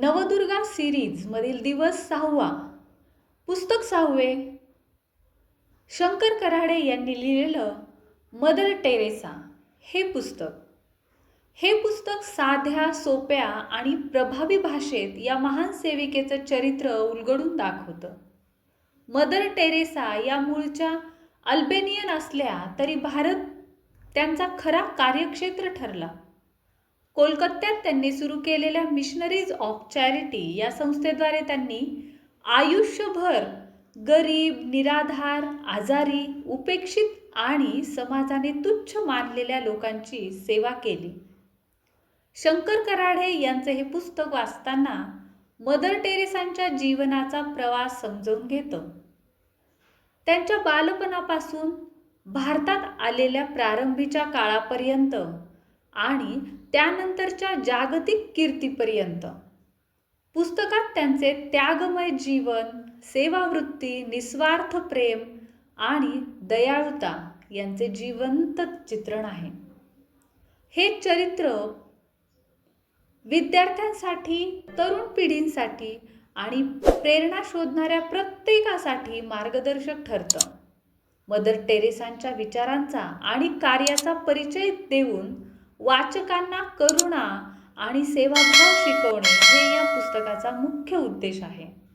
नवदुर्गा सिरीजमधील दिवस सहावा. पुस्तक सहावे. शंकर कराडे यांनी लिहिलेलं मदर टेरेसा हे पुस्तक. हे पुस्तक साध्या सोप्या आणि प्रभावी भाषेत या महान सेविकेचं चरित्र उलगडून दाखवतं. मदर टेरेसा या मूळच्या अल्बेनियन असल्या तरी भारत त्यांचा खरा कार्यक्षेत्र ठरला. कोलकात्यात त्यांनी सुरू केलेल्या मिशनरीज ऑफ चॅरिटी या संस्थेद्वारे त्यांनी आयुष्यभर गरीब निराधार आजारी उपेक्षित आणि समाजाने तुच्छ मानलेल्या लोकांची सेवा केली. शंकर कराडे यांचं हे पुस्तक वाचताना मदर टेरेसांच्या जीवनाचा प्रवास समजून घेतं. त्यांच्या बालपणापासून भारतात आलेल्या प्रारंभीच्या काळापर्यंत आणि त्यानंतरच्या जागतिक कीर्तीपर्यंत. पुस्तकात त्यांचे त्यागमय जीवन सेवावृत्ती निस्वार्थ प्रेम आणि दयाळुता यांचे जिवंत चित्रण आहे. हे चरित्र विद्यार्थ्यांसाठी तरुण पिढींसाठी आणि प्रेरणा शोधणाऱ्या प्रत्येकासाठी मार्गदर्शक ठरतं. मदर टेरेसांच्या विचारांचा आणि कार्याचा परिचय देऊन वाचकांना करुणा आणि सेवाभाव शिकवणे हे या पुस्तकाचा मुख्य उद्देश आहे.